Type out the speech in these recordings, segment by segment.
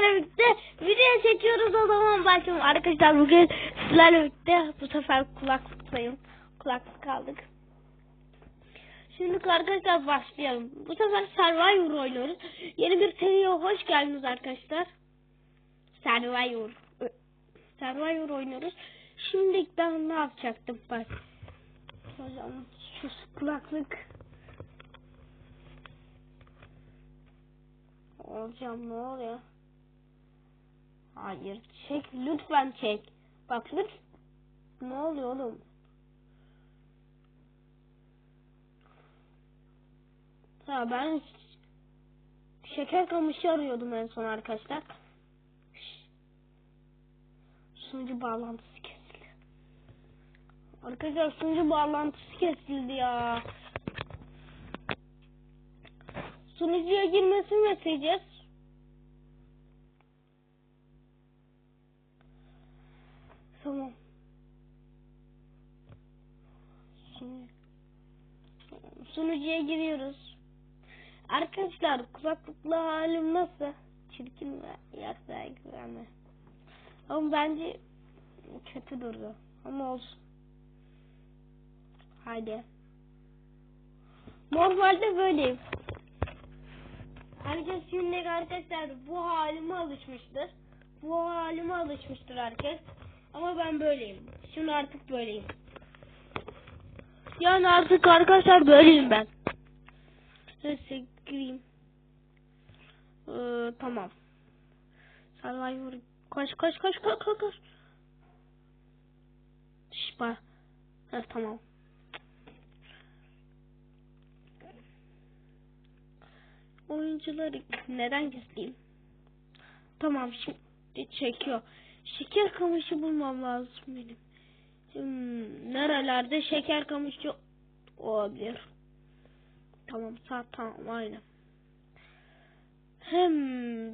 sizlerle birlikte video çekiyoruz o zaman başlayalım. Arkadaşlar bugün sizlerle birlikte bu sefer kulaklıktayım. Kulaklık aldık. Şimdi arkadaşlar başlayalım. Bu sefer Survivor oynuyoruz. Yeni bir seriye hoş geldiniz arkadaşlar. Survivor. Survivor oynuyoruz. Şimdi ben ne yapacaktım bak. Hocam şu kulaklık Hocam ne oluyor? Hayır çek lütfen çek. Bak lütfen. Ne oluyor oğlum? Ha ben şeker kamışı arıyordum en son arkadaşlar. Sunucu bağlantısı kesildi. Arkadaşlar sunucu bağlantısı kesildi ya. Sunucuya girmesini bekleyeceğiz. Tamam. Sunu- Sunucuya giriyoruz. Arkadaşlar kulaklıklı halim nasıl? Çirkin mi? Güzel mi? Ama bence kötü durdu. Ama olsun. Haydi. Normalde böyleyim. Herkes şimdi arkadaşlar bu halime alışmıştır. Bu halime alışmıştır herkes. Ama ben böyleyim. Şimdi artık böyleyim. Yani artık arkadaşlar böyleyim ben. Neyse gireyim. Ee, tamam. Survivor. Koş koş koş koş koş koş. Bak. Heh, tamam. Oyuncuları neden gizleyeyim? Tamam şimdi çekiyor. Şeker kamışı bulmam lazım benim. Hmm, nerelerde şeker kamışı olabilir? Tamam saat tamam aynen. Hem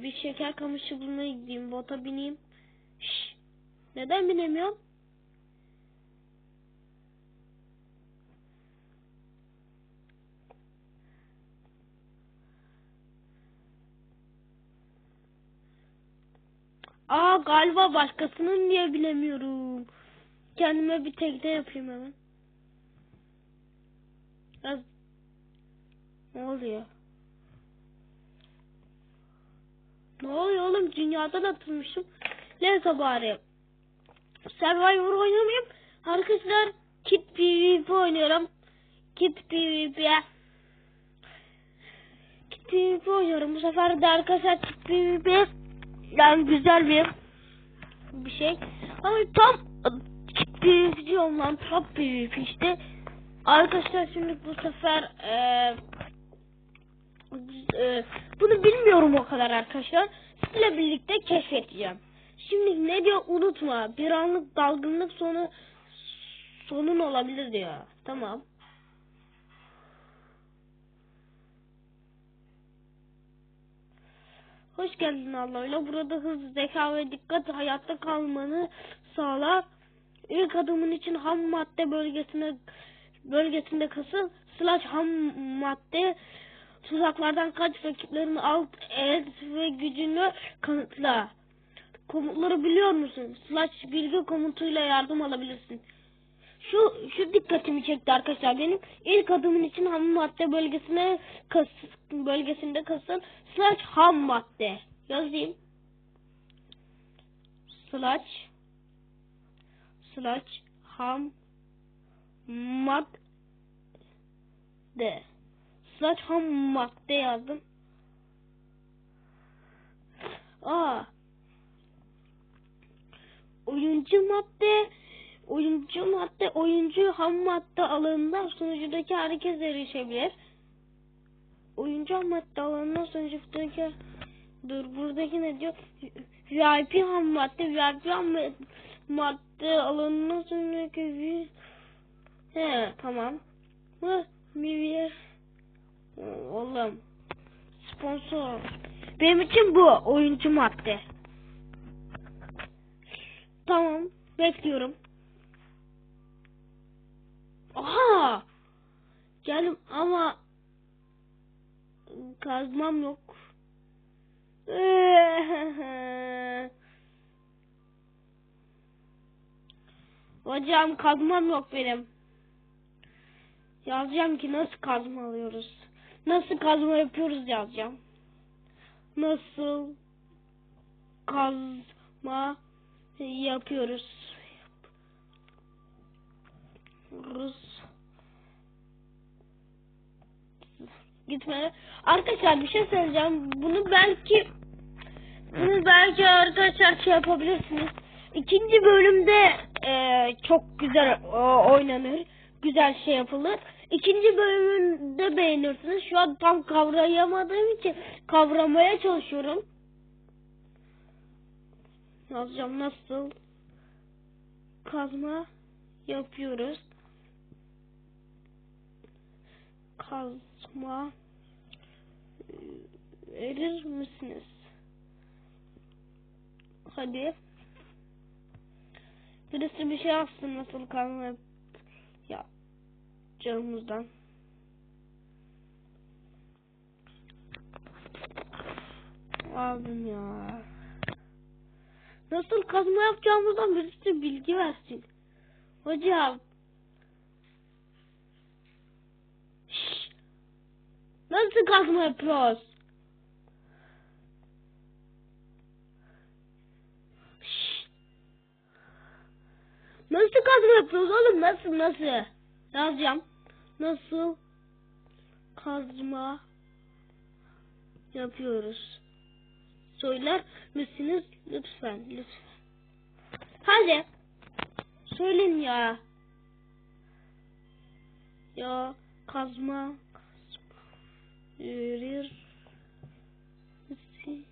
bir şeker kamışı bulmaya gideyim bota bineyim. Şş, neden binemiyorum? Aa galiba başkasının diye bilemiyorum. Kendime bir tekne yapayım hemen. Biraz... Ne oluyor? Ne oluyor oğlum? Dünyadan atılmışım. Neyse bari. Survivor oynamayayım. Arkadaşlar Kit PvP oynuyorum. Kit PvP. Kit PvP oynuyorum. Bu sefer de arkadaşlar Kit PvP yani güzel bir bir şey. Ama tam PvP diyorum lan top PvP işte. Arkadaşlar şimdi bu sefer e, e, bunu bilmiyorum o kadar arkadaşlar. Sizle birlikte keşfedeceğim. Şimdi ne diyor unutma. Bir anlık dalgınlık sonu sonun olabilir diyor. Tamam. Hoş geldin Allah'ıyla. Burada hız, zeka ve dikkat hayatta kalmanı sağlar. İlk adımın için ham madde bölgesine bölgesinde kasıl. Slash ham madde tuzaklardan kaç rakiplerini alt et ve gücünü kanıtla. Komutları biliyor musun? Slash bilgi komutuyla yardım alabilirsin. Şu şu dikkatimi çekti arkadaşlar benim. ilk adımın için ham madde bölgesine kas bölgesinde kasıl slash ham madde yazayım. Slash slash ham madde slash ham madde yazdım. Aa oyuncu madde oyuncu madde oyuncu ham madde alanından sunucudaki herkes erişebilir. Oyuncu ham madde alanından sunucudaki dur buradaki ne diyor? VIP ham madde VIP ham madde alanından sunucudaki He tamam. Bu bir oğlum sponsor. Benim için bu oyuncu madde. Tamam bekliyorum. Aha! Geldim ama kazmam yok. Hocam kazmam yok benim. Yazacağım ki nasıl kazma alıyoruz. Nasıl kazma yapıyoruz yazacağım. Nasıl kazma yapıyoruz. Rus gitmeli. Arkadaşlar bir şey söyleyeceğim. Bunu belki bunu belki arkadaşlar şey yapabilirsiniz. İkinci bölümde e, çok güzel e, oynanır. Güzel şey yapılır. İkinci bölümünde beğenirsiniz. Şu an tam kavrayamadığım için kavramaya çalışıyorum. Yazacağım nasıl kazma yapıyoruz. Kazma e, verir misiniz? Hadi. Birisi bir şey yapsın nasıl kazma yap ya canımızdan. Abim ya. Nasıl kazma yapacağımızdan birisi bilgi versin. Hocam. Nasıl kazma yapıyoruz? Nasıl kazma yapıyoruz oğlum? Nasıl nasıl? Yazacağım. Nasıl kazma yapıyoruz? Söyler misiniz lütfen lütfen. Hadi. Söyleyin ya. Ya kazma misin?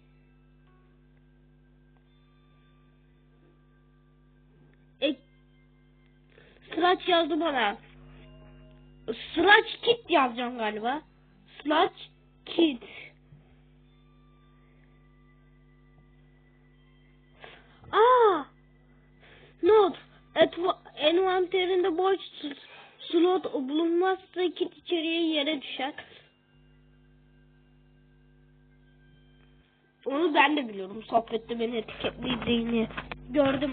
E, Sıraç yazdı bana. Sıraç kit yazacağım galiba. Sıraç kit. Aa! Not. Envanterinde boş slot bulunmazsa kit içeriye yere düşer. Onu ben de biliyorum. Sohbette beni etiketlediğini gördüm.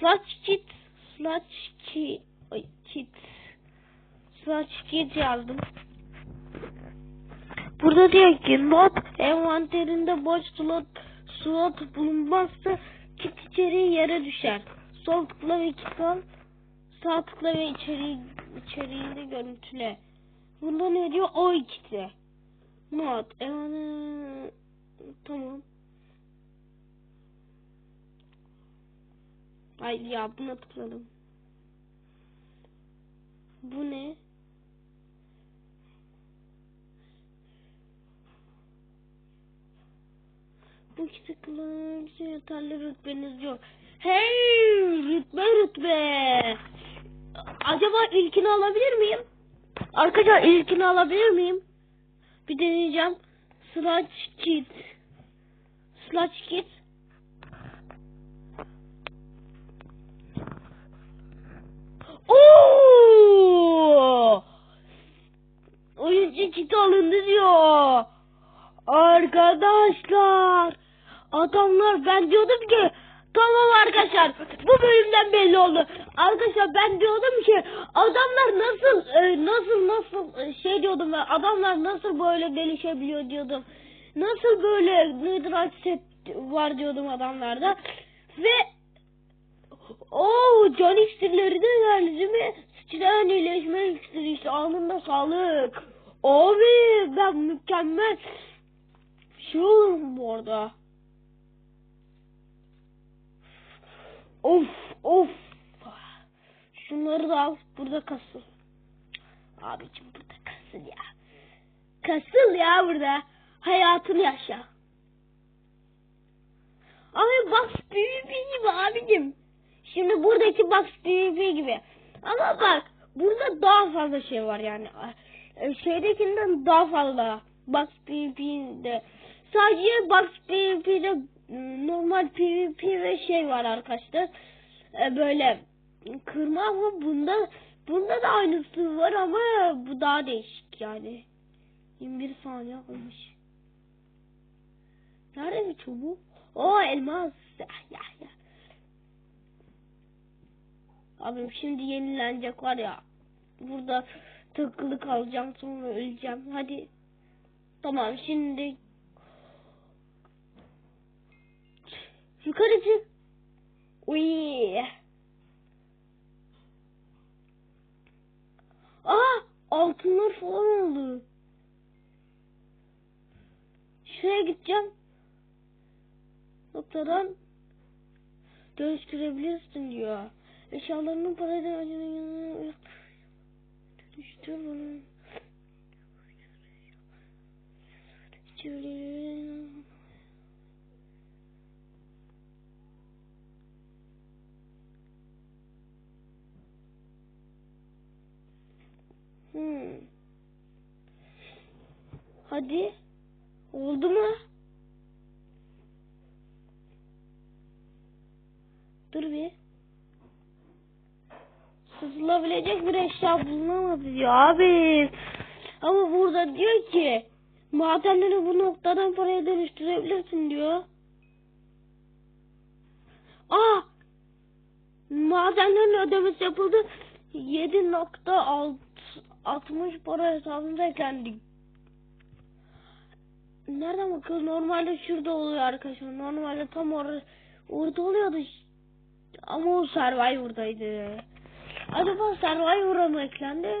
Slash kit, slash ay kit, slash kit yazdım. Burada diyor ki not envanterinde boş slot slot bulunmazsa kit içeriği yere düşer. Sol tıkla ve al. Sağ tıkla ve içeriği, içeriğini görüntüle. Bunda ne diyor? O ikisi. Not. Yani, tamam. Ay ya buna tıkladım. Bu ne? Bu kitap kullanmak için yeterli rütbeniz yok. Hey rütbe rütbe. Acaba ilkini alabilir miyim? Arkadaşlar ilkini alabilir miyim? Bir deneyeceğim. Slash kit. Slash kit. Oo! Oyuncu kiti alındı diyor. Arkadaşlar. Adamlar ben diyordum ki tamam arkadaşlar bu bölümden belli oldu. Arkadaşlar ben diyordum ki adamlar nasıl e, nasıl nasıl e, şey diyordum ben adamlar nasıl böyle gelişebiliyor diyordum. Nasıl böyle netherite set var diyordum adamlarda. Ve o can iksirleri de verdi mi? Sıçrayan iyileşme iksiri işte anında sağlık. Abi ben mükemmel şey olurum bu arada. Of of. Şunları da al burada kasıl. Abicim burada kasıl ya. Kasıl ya burada. Hayatını yaşa. Abi Box PvP gibi abicim. Şimdi buradaki Box PvP gibi. Ama bak burada daha fazla şey var yani. E, Şeydekinden daha fazla. Box PvP'de. Sadece Box PvP'de normal PvP ve şey var arkadaşlar. E, Böyle kırma ama bunda bunda da aynısı var ama bu daha değişik yani. 21 saniye olmuş. Nerede bir çubuk? O elmas. Ya ya. Abim şimdi yenilenecek var ya. Burada tıkılı kalacağım sonra öleceğim. Hadi. Tamam şimdi yukarı çık. Uy. Aa altınlar falan oldu. Şuraya gideceğim. Noktadan dönüştürebilirsin diyor. Eşyalarının parayla dönüştür bunu. Çevir- Hmm. Hadi. Oldu mu? Dur bir. Sızılabilecek bir eşya bulunamadı diyor abi. Ama burada diyor ki madenleri bu noktadan paraya dönüştürebilirsin diyor. Aa! Madenlerin ödemesi yapıldı. 7.60 para hesabımıza eklendi. Nereden bakıyoruz? Normalde şurada oluyor arkadaşlar. Normalde tam or orada oluyordu. Ama o Survivor'daydı. Acaba Survivor'a mı eklendi?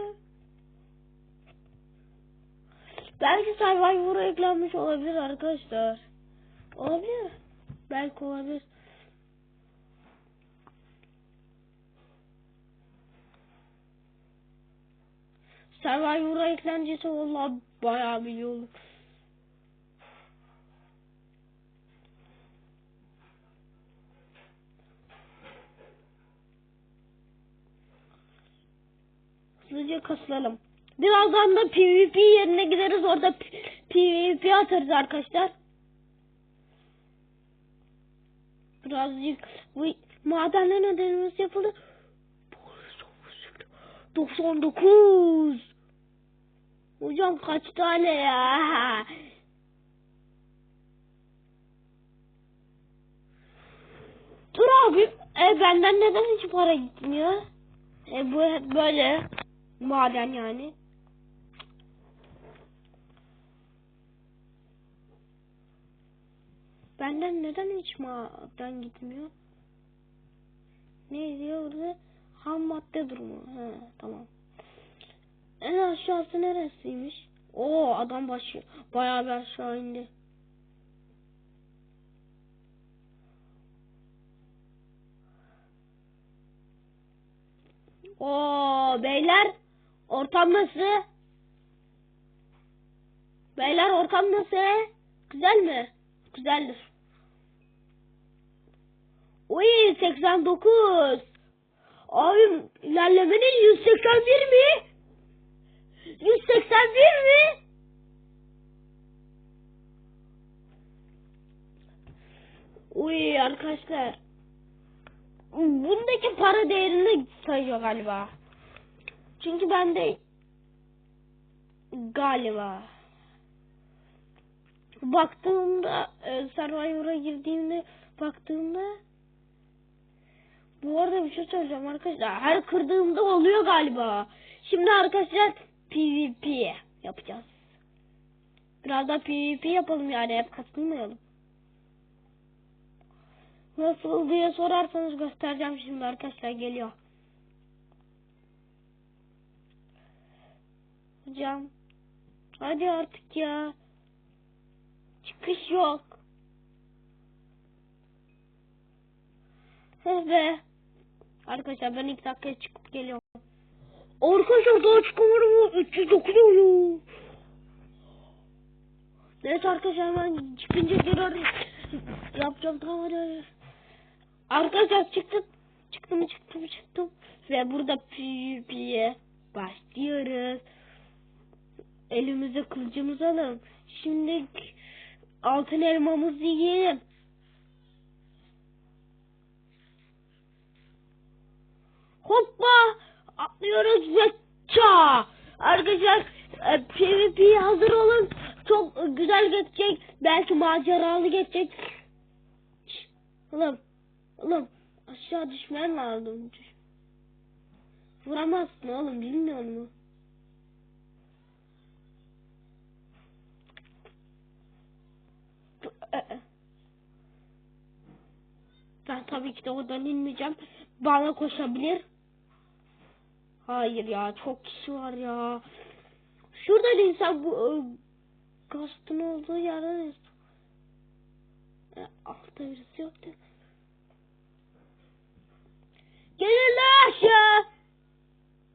Belki Survivor'a eklenmiş olabilir arkadaşlar. Olabilir. Belki olabilir. Survivor'a eklencesi vallahi bayağı bir olur. Hızlıca kasılalım. Birazdan da PvP yerine gideriz orada PvP atarız arkadaşlar. Birazcık bu madenlerin ödemesi yapıldı. 99 Hocam kaç tane ya? Dur abi. E, benden neden hiç para gitmiyor? E, bu hep böyle. Maden yani. Benden neden hiç maden gitmiyor? Ne diyor burada? Ham madde durumu. He, tamam. En aşağısı neresiymiş? Oo adam başı bayağı bir aşağı indi. Oo beyler ortam nasıl? Beyler ortam nasıl? Güzel mi? Güzeldir. Uy 89. Abim ilerlemenin 181 mi? 181 mi? Uy arkadaşlar. Bundaki para değerini sayıyor galiba. Çünkü ben de galiba baktığımda e, Survivor'a girdiğimde baktığımda bu arada bir şey söyleyeceğim arkadaşlar. Her kırdığımda oluyor galiba. Şimdi arkadaşlar PvP yapacağız. Biraz da PvP yapalım yani hep katılmayalım. Nasıl diye sorarsanız göstereceğim şimdi arkadaşlar geliyor. Hocam hadi artık ya. Çıkış yok. Heh be. Arkadaşlar ben ilk dakikaya çıkıp geliyorum. Arkadaşlar daha çıkamadım. 309 oluyor. Neyse arkadaşlar ben çıkınca geri yapacağım tamam hadi. Arkadaşlar çıktım. Çıktım çıktım çıktım. Ve burada PvP'ye başlıyoruz. Elimize kılıcımızı alalım. Şimdi altın elmamızı yiyelim. Başlıyoruz ve ça. Arkadaşlar e, PvP hazır olun. Çok e, güzel geçecek. Belki maceralı geçecek. Şş, Oğlum. Oğlum. Aşağı düşmen lazım. Vuramazsın oğlum bilmiyor musun? Ben tabii ki de oradan inmeyeceğim. Bana koşabilir. Hayır ya çok kişi var ya. Şurada da insan bu e, gastın olduğu yerde de e, altta birisi yoktu. Gelin lan aşağı.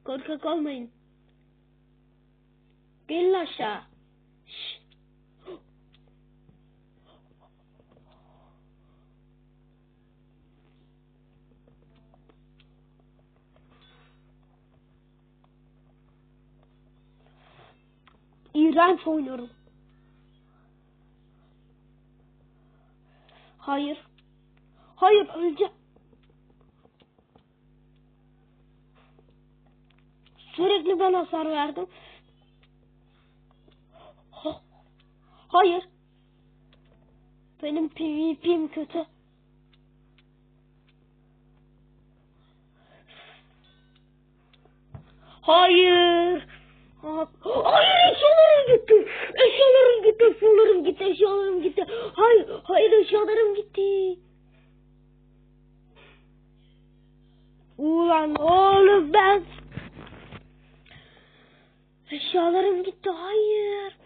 Korkak olmayın. Gelin aşağı. İğrenç oynuyorum. Hayır. Hayır öleceğim. Sürekli ben hasar verdim. Ha- Hayır. Benim PvP'm kötü. Hayır. Ha- Hayır eşyalarım gitti. Eşyalarım gitti. Eşyalarım gitti. Eşyalarım gitti. Hayır. Hayır eşyalarım gitti. Ulan oğlum ben. Eşyalarım gitti. Hayır.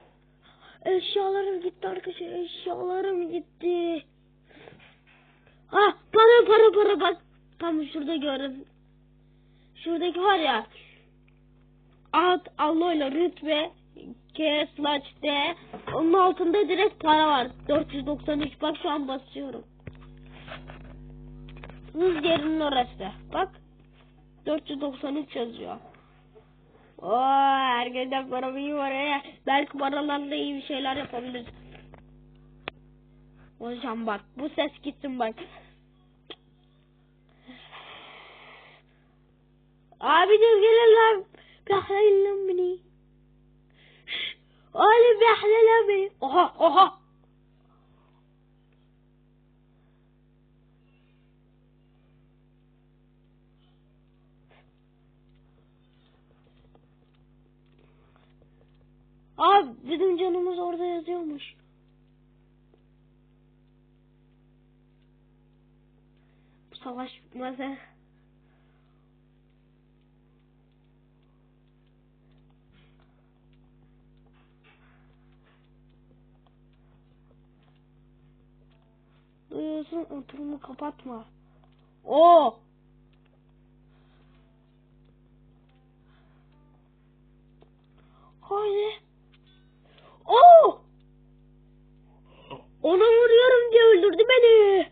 Eşyalarım gitti arkadaşlar. Eşyalarım gitti. Ah para para para bak. Tam şurada görün. Şuradaki var ya. Alt Allah ile rütbe K onun altında direkt para var. 493 bak şu an basıyorum. Hız yerinin orası bak. 493 yazıyor. Oo, herkesten para iyi var ya belki paralarla iyi bir şeyler yapabiliriz. Hocam bak bu ses gitsin bak. Abi de gelin lan Behlemni. Ali behlemni. Oha oha. Abi bizim canımız orada yazıyormuş. savaş bitmez. Duyuyorsun oturumu kapatma. O. Haydi. O. Ona vuruyorum diye öldürdü beni.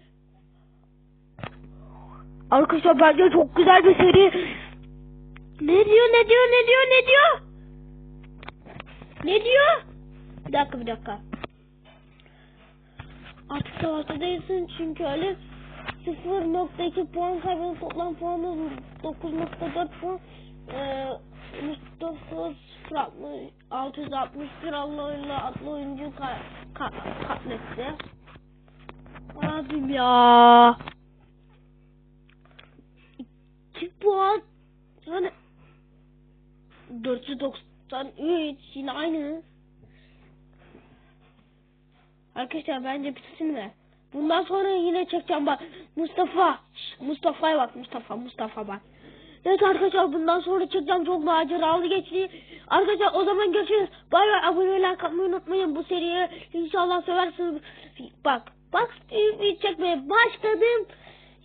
Arkadaşlar bence çok güzel bir seri. Ne diyor ne diyor ne diyor ne diyor? Ne diyor? Bir dakika bir dakika. Artık savaşta değilsin çünkü öyle 0.2 puan kaybedip toplam puanı 9.4 puan ee, Mustafa 060, 661 Allah ile adlı oyuncu ka ka katletti. Abim ya. 2 puan yani 493 yine aynı. Arkadaşlar bence bitsin mi? Bundan sonra yine çekeceğim bak. Mustafa. Mustafa'ya bak Mustafa. Mustafa bak. Evet arkadaşlar bundan sonra çekeceğim çok maceralı geçti. Arkadaşlar o zaman görüşürüz. Bay bay abone olmayı atmayı unutmayın bu seriye. İnşallah seversiniz. Bak bak çekmeye başladım.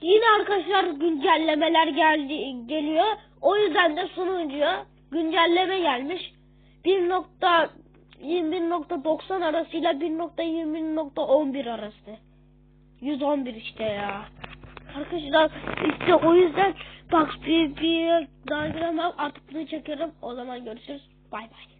Yine arkadaşlar güncellemeler geldi geliyor. O yüzden de sunucuya güncelleme gelmiş. 1. 21.90 arasıyla 1.20.11 arası. 111 işte ya. Arkadaşlar işte o yüzden bak bir, bir giremem artık bunu çekerim. O zaman görüşürüz. Bay bay.